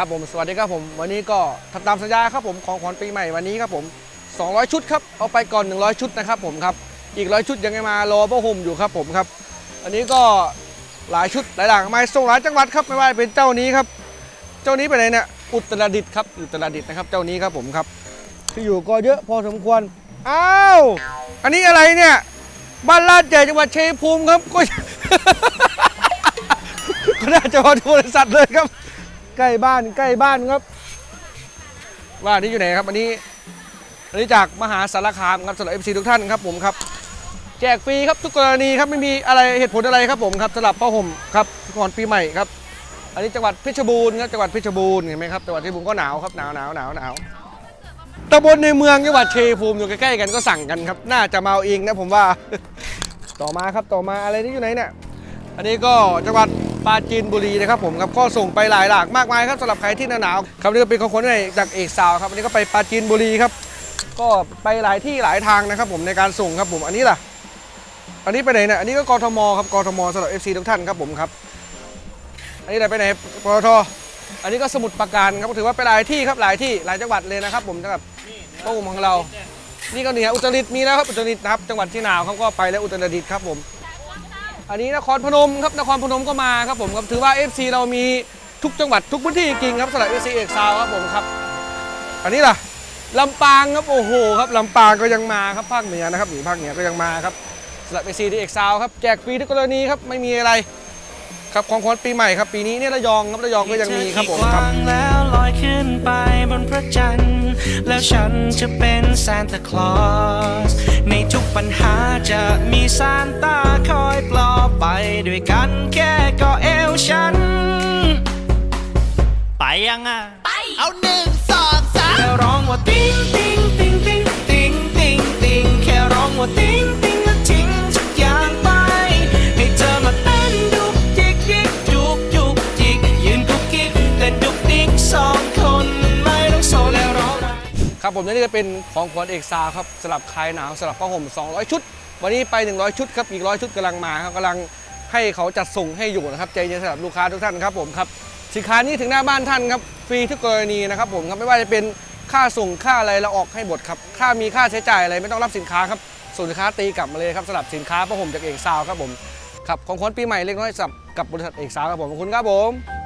ครับผมสวัสดีครับผม วันนี้ก็ทำตามสัญญาครับผมของขวัญปีใหม่วันนี้ครับผม 200 ชุดครับเอาไปก่อน 100 ชุดนะครับผมครับอีกร้อยชุดยังไงมารอพ่อห่มอยู่ครับผมครับ อันนี้ก็หลายชุดหลายหลากหลาส่งหลายจังหวัดครับไม่ว่าจะเป็นเจ้านี้ครับ เจ้านี้ไปไหนเนี่ยอุตรดิตถ์ครับอุตรดิตถ์นะครับเจ้านี้ครับผมครับที่อยู่ก็เยอะพอสมควรอ้าวอันนี้อะไรเนี่ยบ้านลาดใหญ่จังหวัดเชัยงภูมิครับก็ก็น่าจะมาดูบริษัทเลยครับ ใกล้บ้านใกล้บ้านครับ ว่านี่อยู่ไหนครับอันนี้อันนี้จากมหาสารคามครับสำหรับ FC ทุกท่านครับผมครับ แจกฟรีครับทุกกรณีครับไม่มีอะไรเหตุผลอะไรครับผมครับสำหรับผ้าห่มครับก่อนปีใหม่ครับ อันนี้จังหวัดเพชรบูรณ์ครับจังหวัดเพชรบูรณ์เห็นไหมครับจังหวัดเพชรบูรณ์ก็หนาวครับหนาวหนาวหนาวหนาวตำบลในเมืองจังหวัดเชัยภูมิอยู่ใกล้ๆกันก็สั่งกันครับ น่าจะมาเอาเองนะผมว่า ต่อมาครับต่อมาอะไรนี่อยู่ไหนเนี่ยอันนี้ก็จังหวัด ปาจีนบุรีนะครับผมครับก็ส่งไปหลายหลากมากมายครับสำหรับใครที่หนาวๆครับนี่ก็เป็นของคนในจากเอกสาวครับอันนี้ก็ไปปาจีนบุรีครับ ก็ไปหลายที่หลายทางนะครับผมในการส่งครับผมอันนี้ล่ะ อันนี้ไปไหนเนี่ยอันนี้ก็กทมครับกทมสำหรับ FC ทุกท่านครับผมครับ อันนี้ไหนไปไหนปตทอันนี้ก็สมุทรปราการครับถือว่าไปหลายที่ครับหลายที่หลายจังหวัดเลยนะครับ ผมสำหรับพระองค์ของเรา นี่ก็เหนืออุตรดิตถ์มีแล้วครับอุตรดิตถ์นะครับจังหวัดที่หนาวเขาก็ไปแล้วอุตรดิตถ์ครับผม อันนี้นครพนมครับนครพนมก็มาครับผมครับถือว่า FC เรามีทุกจังหวัดทุกพื้นที่จริงครับสำหรับ FC เอกซาวครับผมครับ อันนี้ล่ะลำปางครับโอ้โหครับลำปางก็ยังมาครับภาคเหนือนะครับหนีภาคเหนือก็ยังมาครับสำหรับ FC เอกซาวครับแจกฟรีทุกกรณีครับไม่มีอะไรครับของขวัญปีใหม่ครับปีนี้เนี่ยระยองครับระยองก็ยังมีครับผมครับวางแล้วลอยขึ้นไปบนพระจันทร์ แล้วฉันจะเป็นซานตาคลอส ในทุกปัญหาจะมีซานตาคอยปลอบ ไปด้วยกันแค่ก็เอวฉัน ไปยังอะเอาหนึ่งสองสามแค่ร้องว่าติ้งติ้งติ้งติ้งติ้งติ้งติ้งแค่ร้องว่าติ้งติ้งแล้วทิ้งทุกอย่างไป ให้เธอมาเต้นดุกจิกยิกจุกจุกจิกยืนกุกกิ๊กเต้นดุกดิกสองคนไม่ต้องโซแล้วร้องไห้ครับผมนี่ก็เป็นของขวัญเอกซาวครับสำหรับคลายหนาวสำหรับผ้าห่ม 200 ชุด วันนี้ไป 100 ชุดครับอีกร้อยชุดกำลังมาครับกำลังให้เขาจัดส่งให้อยู่นะครับใจเย็นสำหรับลูกค้าทุกท่านครับผมครับสินค้านี้ถึงหน้าบ้านท่านครับฟรีทุกกรณีนะครับผมครับไม่ว่าจะเป็นค่าส่งค่าอะไรเราออกให้หมดครับค่ามีค่าใช้จ่ายอะไรไม่ต้องรับสินค้าครับส่งสินค้าตีกลับมาเลยครับสำหรับสินค้าผ้าห่มจากเอกซาวครับผมครับของขวัญปีใหม่เล็กน้อยสำหรับกับบริษัทเอกซาวครับผมขอบคุณครับผม